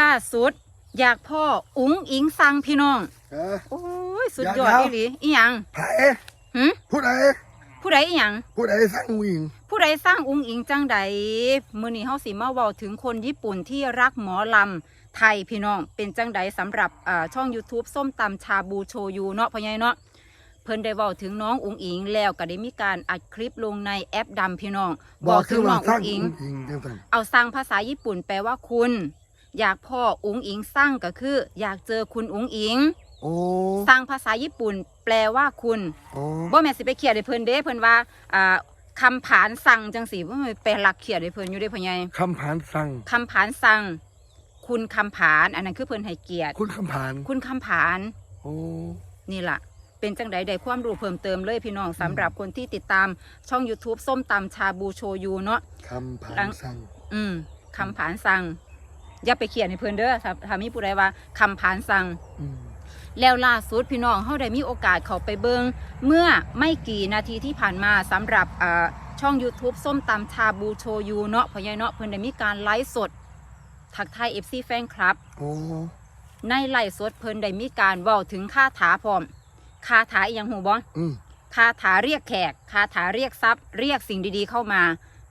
ล่าสุด อยากพ่ออุ๋งอิงสั่งพี่น้อง เออ โอ้ย สุดยอดอยากอีแล้วหลีอีหยังไผหึผู้ใดผู้ใดอีหยัง ผู้ใดสร้างวิ่งผู้ใดสร้างอุ๋งอิงจังใดมื้อนี้เฮาสิมาเว้าถึงคนญี่ปุ่นที่รักหมอลำไทยพี่น้อง เป็นจังใดสำหรับอ่าช่อง YouTube ส้มตำชาบูโชยูเนาะพ่อใหญ่เนาะเพิ่นได้เว้าถึงน้องอุ๋งอิงแล้วก็ได้มีการอัดคลิปลงในแอปดำพี่น้องบอกถึงน้องสอุ๋ร้างงอิงอิงจังซั่นเอาสร้างภาษาญี่ปุ่นแปลว่าคุณ อยากพ่ออุ๋งอิงสร้างก็คือ อยากเจอคุณอุ๋งอิงโอ้สร้างภาษาญี่ปุ่น แปลว่าคุณโอ้บ่แม่นสิไปเขียนให้เพิ่นเด้เพิ่นว่าอ่าคำผานสั่งจังสิบ่แม่นไปหลักเขียนให้เพิ่นอยู่เด้พ่อใหญ่คำผานสั่งคำผานสั่งคุณคำผานอันนั้นคือเพิ่นให้เกียรติ คุณคำผานคุณคำผานโอ้นี่ล่ะเป็นจังใดได้ความรู้เพิ่มเติมเลยพี่น้องสำหรับคนที่ติดตามช่อง YouTube ส้มตำชาบูโชยูเนาะคำผาหลันงสั่งอืมคำผานสั่ง อย่าไปเขียนให้เพิ่นเด้อถ้าถ้ามีผู้ใดว่าคำผานสั่ง อืม แล้วล่าสุดพี่น้องเขาได้มีโอกาสเข้าไปเบิงเมื่อไม่กี่นาทีที่ผ่านมาสำหรับอ่าช่อง YouTube ส้มตำชาบูโชยูเนาะพอยายเนาะเพิ่นได้มีการไลฟ์สด ทักทาย FC แฟนคลับ โอ้ในไลฟ์สดเพิ่นได้มีการเว้าถึงคาถาพร้อมคาถาอีหยังหูบ่อืมคาถาเรียกแขกคาถาเรียกทรัพย์ เรียกสิ่งดีๆเข้ามา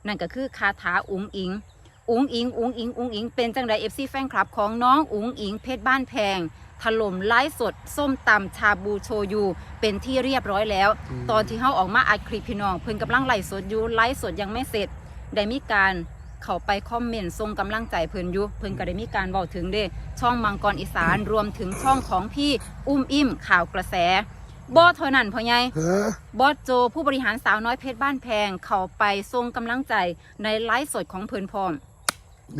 นั่นก็คือคาถาอุ๋งอิง อุ๋งอิง อุ๋งอิง อุ๋งอิง เป็นจังไดเอฟซีแฟนคลับของน้องอุ๋งอิงเพชรบ้านแพง ถล่มไลฟ์สด ส้มตำชาบูโชยู เป็นที่เรียบร้อยแล้วตอนที่เขาออกมาอัดคลิปพี่น้อง เพิ่นกำลังไลฟ์สดอยู่ไลฟ์สดยังไม่เสร็จ ได้มีการเข้าไปคอมเมนต์ส่งกำลังใจเพิ่นอยู่เพิ่นก็ได้มีการบอกถึงเด้ ช่องมังกรอีสานรวมถึงช่องของพี่อุ้มอิ่มข่าวกระแสบอเท่านั้นพ่อใหญ่ เฮ้อ บอสโจผู้บริหารสาวน้อยเพชรบ้านแพง เข้าไปส่งกำลังใจในไลฟ์สดของเพิ่นพร้อม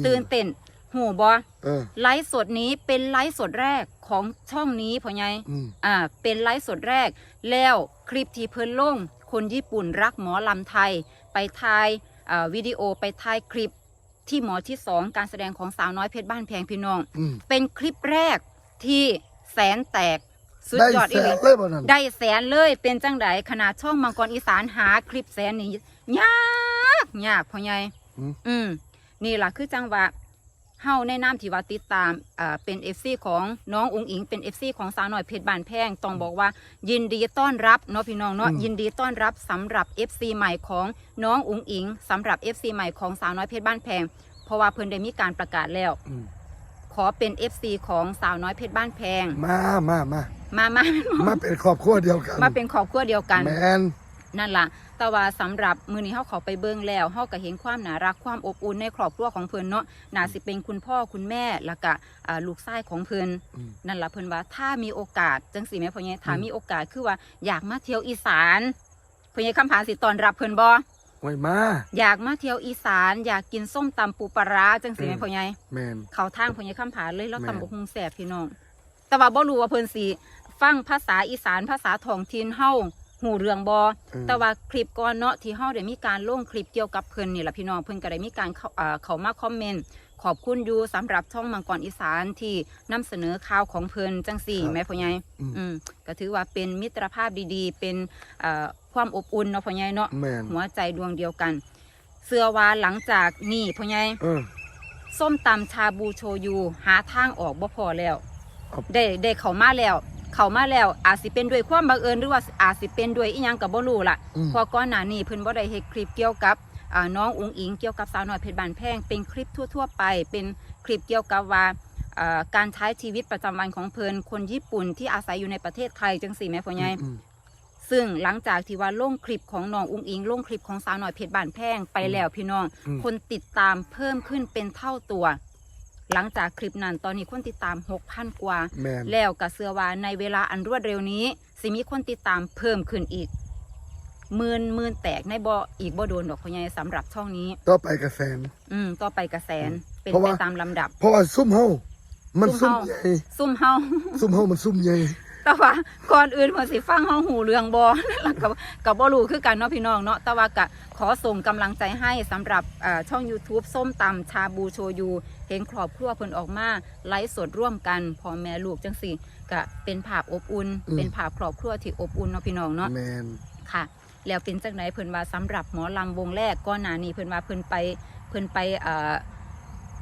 ตื่นเต้นหูบอเออ ไลฟ์สดนี้เป็นไลฟ์สดแรกของช่องนี้พ่อใหญ่อืม อ่า เป็นไลฟ์สดแรก แล้วคลิปที่เพิ่นลงคนญี่ปุ่นรักหมอลำไทย ไปถ่ายอ่าวิดีโอไปถ่ายคลิปที่หมอที่สองการแสดงของสาวน้อยเพชรบ้านแพงพี่น้อง อืมเป็นคลิปแรกที่แสนแตก สุดได้ยอดแสอีหลีนเลยบ่นั่น ได้แสนเลยเป็นจังไดขนาดช่องมังกรอีสานหาคลิปแสนนี่ยากยากพ่อใหญ่อืม อืม นี่ล่ะคือจังว่าเฮาในนามที่ว่าติดตามอ่าเป็น FC ของน้องอุ๋งอิงเป็น FC ของสาวน้อยเพชรบานแพงต้องบอกว่า ยินดีต้อนรับเนาะพี่น้องเนาะอืมยินดีต้อนรับสำหรับ FC ใหม่ของน้องอุ๋งอิงสำหรับ FC ใหม่ของสาวน้อยเพชรบ้านแพง เพราะว่าเพิ่นได้มีการประกาศแล้วอืมขอเป็น FC ของสาวน้อยเพชรบ้านแพง มามามามามามาเป็นครอบครัวเดียวกัน มาเป็นครอบครัวเดียวกันแมน นั่นล่ะแต่ว่าสำหรับมือนี้เฮาเขาไปเบิ่งแล้วเฮาก็เห็นความน่ารักความอบอุ่นในครอบครัวของเพิ่นเนาะน่าสิเป็นคุณพ่อคุณแม่แล้วก็อ่าลูกชายของเพิ่นอืมนั่นล่ะเพิ่นว่าถ้ามีโอกาสจังสิแม่พ่อใหญ่ถ้าอืมมีโอกาสคือว่าอยากมาเที่ยวอีสานพ่อใหญ่คำผานสิต้อนรับเพิ่นบ่ไว้มาอยากมาเที่ยวอีสาน อยากกินส้มตำปูปลาร้าจังสิแม่อืมพ่อใหญ่แมนเขาทางพ่อใหญ่คำผานเลยแล้วแม่นตำบกฮุงแซ่บพี่น้องแต่ว่าบ่รู้ว่าเพิ่นสิฟังภาษาอีสานภาษาท้องถิ่นเฮา หูเรื่องบ่เออแต่ว่าคลิปก่อนเนาะที่เฮาได้มีการลงคลิปเกี่ยวกับเพิ่นนี่แหละพี่น้องเพิ่นก็ได้มีการเข้าเอ่อเข้ามาคอมเมนต์ขอบคุณอยู่สำหรับช่องมังกรอีสานที่นำเสนอข่าวของเพิ่นจังสี่ครับแม่พ่อใหญ่อืมอืมก็ถือว่าเป็นมิตรภาพดีๆ เป็นเอ่อความอบอุ่นเนาะพ่อใหญ่เนาะแมนหัวใจดวงเดียวกัน เสื้อว่าหลังจากนี่พ่อใหญ่เออส้มตำชาบูโชยูหาทางออกบ่พอแล้วครับได้ได้เข้ามาแล้ว เข้ามาแล้วอาจสิเป็นด้วยความบังเอิญหรือว่าอาจสิเป็นด้วยอีหยังก็บ่รู้ล่ะอืม เพอก่อนหน้านี้เพิ่นบ่ได้เฮ็ดคลิปเกี่ยวกับอ่าน้องอุ๋งอิงเกี่ยวกับสาวน้อยเพชรบานแพงเป็นคลิปทั่ว ๆ ไป เป็นคลิปเกี่ยวกับว่าอ่าการใช้ชีวิตประจำวันของเพิ่นคนญี่ปุ่นที่อาศัยอยู่ในประเทศไทยจังสี่แม่พ่อใหญ่ อืม ซึ่งหลังจากที่ว่าลงคลิปของน้องอุ๋งอิงลงคลิปของสาวน้อยเพชรบานแพงไปแล้วพี่น้อง อืม คนติดตามเพิ่มขึ้นเป็นเท่าตัว หลังจากคลิปนั้นตอนนี้คนติดตาม 6,000 กว่า แมนแล้วกับเสือว่าในเวลาอันรวดเร็วนี้ สิมีคนติดตามเพิ่มขึ้นอีกหมื่นหมื่นแตกในบ่อีกบ่โดนดอกพญายสำหรับช่องนี้ ต่อไปกระแสน อืมต่อไปกระแสนเป็นเพราะไปว่า ตามลำดับ เพราะว่าซุ่มเฮามันซุ่ซุ่มมเฮาใหญ่ซุ่มเฮา ซุ่มเฮามันซุ่มใหญ่ แต่ว่าก่อนอื่นเพิ่นสิฟังเฮาหูเรื่องบ่นั่นล่ะก็ก็บ่รู้คือกันเนาะพี่น้องเนาะแต่ว่าก็ขอส่งกำลังใจให้สำหรับเอ่อช่อง YouTube ส้มตำชาบูโชยู เห็นครอบครัวเพิ่นออกมาไลฟ์สดร่วมกันพ่อแม่ลูกจังซี่ก็เป็นภาพอบอุ่นเป็นภาพครอบครัวที่อบอุ่นเนาะพี่น้องเนาะ แมน ค่ะแล้วเป็นจังไหนเพิ่นว่าสำหรับหมอลำวงแรกก่อนหน้านี้เพิ่นว่าเพิ่นไปเพิ่นไปเอ่อ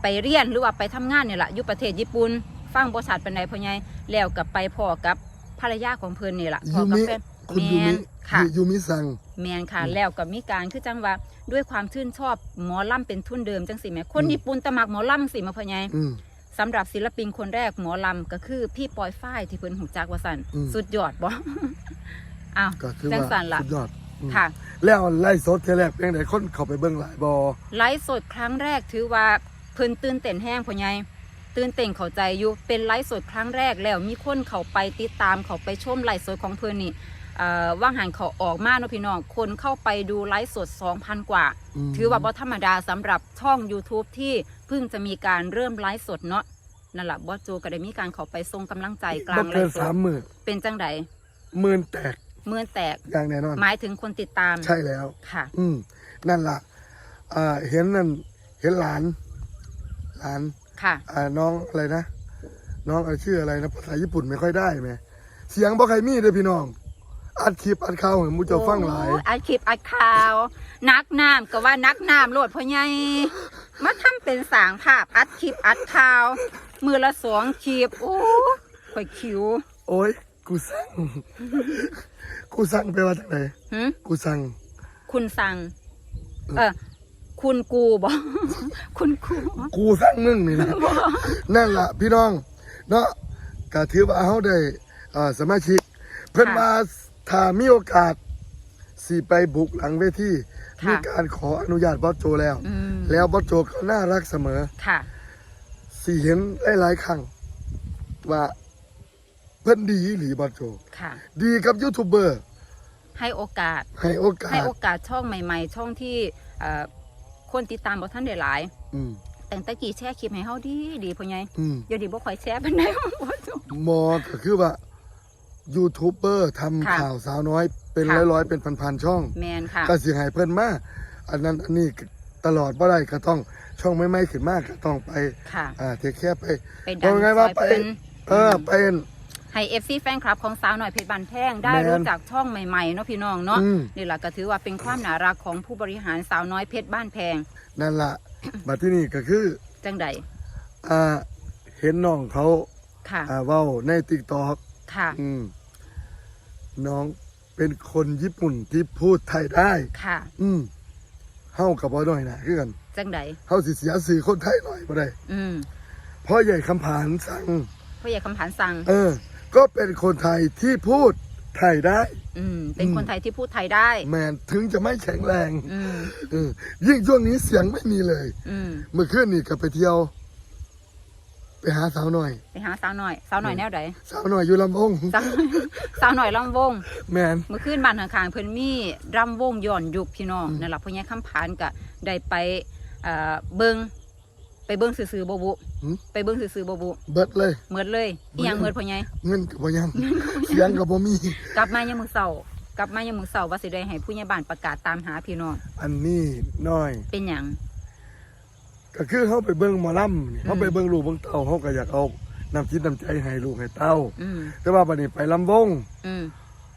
ไปเรียนหรือว่าไปทำงานเนี่ยแหละอยู่ประเทศญี่ปุ่นฟังบริษัทเป็นไดพ่อใหญ่แล้วกับไปพ่อกับภรรยาของเพิ่นนี่แหละพ่อยูกับมิ แฟนคุณแมยูมินค่ะ ยูมิสั่งแมนค่ะ อืม แล้วกับมีการคือจังว่า ด้วยความชื่นชอบหมอลำเป็นทุนเดิมจังสิแหม่คนอืมญี่ปุ่นตะมักหมอลำสิมาพ่อใหญ่อืม สำหรับศิลปินคนแรกหมอลำก็คือพี่ปอยฝ้ายที่เพิ่นหูจักว่าสันอืม สุดยอดบ่ อ้าวก็คือจังว่าสันละสุดยอดอืมค่ะ แล้วไล่สดเทแรกเพียงไหนคนเข้าไปเบิ่งหลายบอ ไลฟ์สดครั้งแรกถือว่าเพิ่นตื่นเต้นแห้งพ่อใหญ่ตื่นเต้นเข้าใจอยู่เป็นไลฟ์สดครั้งแรกแล้วมีคนเข้าไปติดตามเข้าไปชมไลฟ์สดของเพิ่นนี่เอ่อ ว่างหันเขาออกมาเนาะพี่น้อง คนเข้าไปดูไลฟ์สด 2,000 กว่ามถือว่าบ่ธรรมดาสำหรับช่อง YouTube ที่เพิ่งจะมีการเริ่มไลฟ์สดเนาะนั่นแหละบอสโจก็ได้มีการเข้าไปส่งกำลังใจกลาบ่งไลเกินฟ์สสาดมหมื่นเป็นจังไดหมื่นแตกเมื่อแตกอย่างแน่นอน หมายถึงคนติดตามใช่แล้วค่ะ อืมนั่นล่ะอ่าเห็นนั่นเห็นหลาน หลานค่ะอ่าน้องอะไรนะ น้องอะไรชื่ออะไรนะภาษาญี่ปุ่นไม่ค่อยได้ไหมเสียงบ่ใครมีเด้อพี่น้อง อัดคลิปอัดข่าวเหมือนมูเจะฟังหลาย โอ้อัดคลิปอัดข่าว นักน้ำก็ว่านักน้ำโลดพ่อใหญ่มาทำเป็นสางภาพอัดคลิปอัดข่าว มือละสองคลิปโอ้ข่อยคิวโอ้ยกูสั่ง กูสั่งไปว่าจากไหนหึกูสั่ง คุณสั่ง เออ คุณกูบอกคุณกูกูสั่งมึงนี่นะนั่นล่ะพี่น้อง เนาะก็ถือว่าเฮาได้อ่าสมาชิก เพิ่นมา ถ้ามีโอกาสสิไปบุกหลังเวทีค่ะ มีการขออนุญาตบอสโจแล้ว อืมแล้วบอสโจก็น่ารักเสมอ ค่ะ สี่เห็นหลายๆครั้งว่าเพิ่นดีหรือบอสโจ ค่ะ ดีกับยูทูบเบอร์ให้โอกาส ให้โอกาให้สโอกาสช่องใหม่ ๆ ช่องที่เอ่อคนติดตามบ่ท่านได้หลาย อืมแต่ตะกี้แชร์คลิปให้เฮาดีดีพ่อใหญ่อืมเดี๋ยวนี้บ่ค่อยแชร์ปานใดบ่จบมอก็คือว่า ยูทูบเบอร์ทำค่ะข่าวสาวน้อยเป็นค่ะ ร้อยๆเป็นพันๆช่อง แมนค่ะ ก็สิให้เพิ่นมาอันนั้นอันนี้ตลอดบ่ได้ก็ต้องช่องไม่ๆขึ้นมากก็ต้องไปค่ะ อ่าเทคแค่ไปไปดันเอาไงซว่าอยไปเพิ่น เออเป็นให้ FC แฟนคลับของสาวหน่อยเพชรบันแพงได้แม่นรู้จักช่องใหม่ๆเนาะพี่น้องเนาะอืม นี่แหละก็ถือว่าเป็นความน่ารักของผู้บริหารสาวน้อยเพชรบ้านแพงนั่นล่ะ บัดที่นี่ก็คือจังใดอ่าเห็นน้องเขาค่ะ อ่าเว้าใน TikTok ค่ะ อืม น้องเป็นคนญี่ปุ่นที่พูดไทยได้ ค่ะ อืมเฮากับบ่น้อยนะคือกันจังใดเฮาสิเสียสื่อคนไทยหน่อยบ่ได้อืมเพราะใหญ่คำผานสั่งพ่อใหญ่คำผานสั่งเออ ก็เป็นคนไทยที่พูดไทยได้ อืม เป็นอืมคนไทยที่พูดไทยได้ แมนถึงจะไม่แข็งแรง อืม เออยิ่งช่วงนี้เสียงไม่มีเลย อืม เมื่อคืนนี่ก็ไปเที่ยว ไปหาสาวหน่อย ไปหาสาวหน่อยสาวหน่อยแนวใดสาวหน่อยอยู่ลำวงสาวสาวหน่อยลำวงแมนเมื่อคืนบ้านข้างๆเพิ่นมีรำวงย้อนยุคพี่น้องอืมนั่นแหละพ่อใหญ่คำผานก็ได้ไปเอ่อเบิงไปเบิงซื่อๆบ่บุหืมไปเบิงซื่อๆบ่บุเบิดเลยเหมือนเลยอีหยังเหมือนพ่อใหญ่เงินกับบ่ยังเสียงกับบ่มีกลับมายามมื้อเช้ากลับมายามมื้อเช้าว่าสิได้ให้ผู้ใหญ่บ้านประกาศตามหาพี่น้อง อันนี้น้อย เป็นหยัง ก็คือเขาไปเบิ่งหมอลำนี่อืมเขาไปเบิ่งลูกเบิ่งเต้าเขาก็อยากเอาน้ำจิตน้ำใจให้ลูกให้เต้าอืมแต่ว่าบัดนี้ไปลำวงอืม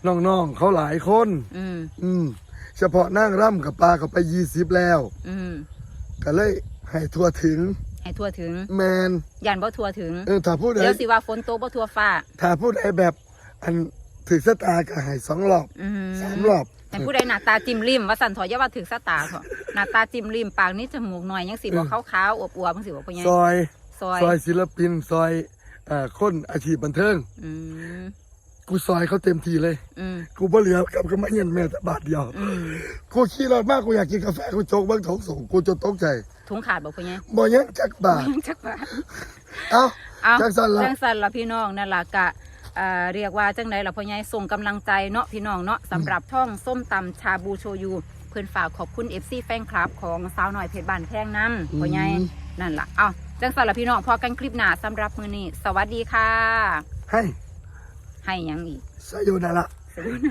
น้องๆเขาหลายคนอืมอืมเฉพาะนั่งร่ำกับปลาเขาไปยี่สิบแล้วอืมก็เลยให้ทั่วถึงให้ทั่วถึง แมนย่านบ่ทั่วถึงเออถ้าพูดไหนเดี๋ยวสิว่าฝนตกบ่ทั่วฟ้า ถ้าพูดไหนแบบ อันถึกสตาร์ก็ให้สองรอบอืมสามรอบ แต่ผู้ใดหน้าตาจิ้มริมว่าสันถอยอย่าว่าถึกสตาเถอะหน้าตาจิ้มริมปากนี้จมูกหน่อยยังสิบ่ขาวๆอวบๆจังสิบ่พ่อใหญ่ซอย ซอยซอยศิลปิน ซอยเอ่อคนอาชีพบันเทิง อืมกูซอยเขาเต็มที่เลย อืมกูบ่เหลือกับก็ไม่เงินแม้แต่บาทเดียว อืมกูขี่รถมากกูอยากกินกาแฟกูโจกเบิ้งท้องส่งกูจนตกใจถุงขาดบ่พ่อใหญ่บ่ยังจักบาทจักว่าเอ้า เอาจังซั่นล่ะจังสันละพี่น้องนั่นล่ะกะเอ่อเรียกว่าจังไดล่ะพ่อใหญ่ส่งกำลังใจเนาะพี่น้องเนาะสำหรับท่องส้มตำชาบูโชยุเพิ่นฝากขอบคุณ FC แฟนคลับของสาวหน่อยเพชรบ้านแพงนํพ่อใหญ่อืม นั่นล่ะเอาจังสันละพี่น้องพอกันคลิปหน้าสำหรับมื้อนี้ สวัสดีค่ะ ให้ให้หยังอีกสยนาระ สวัสดี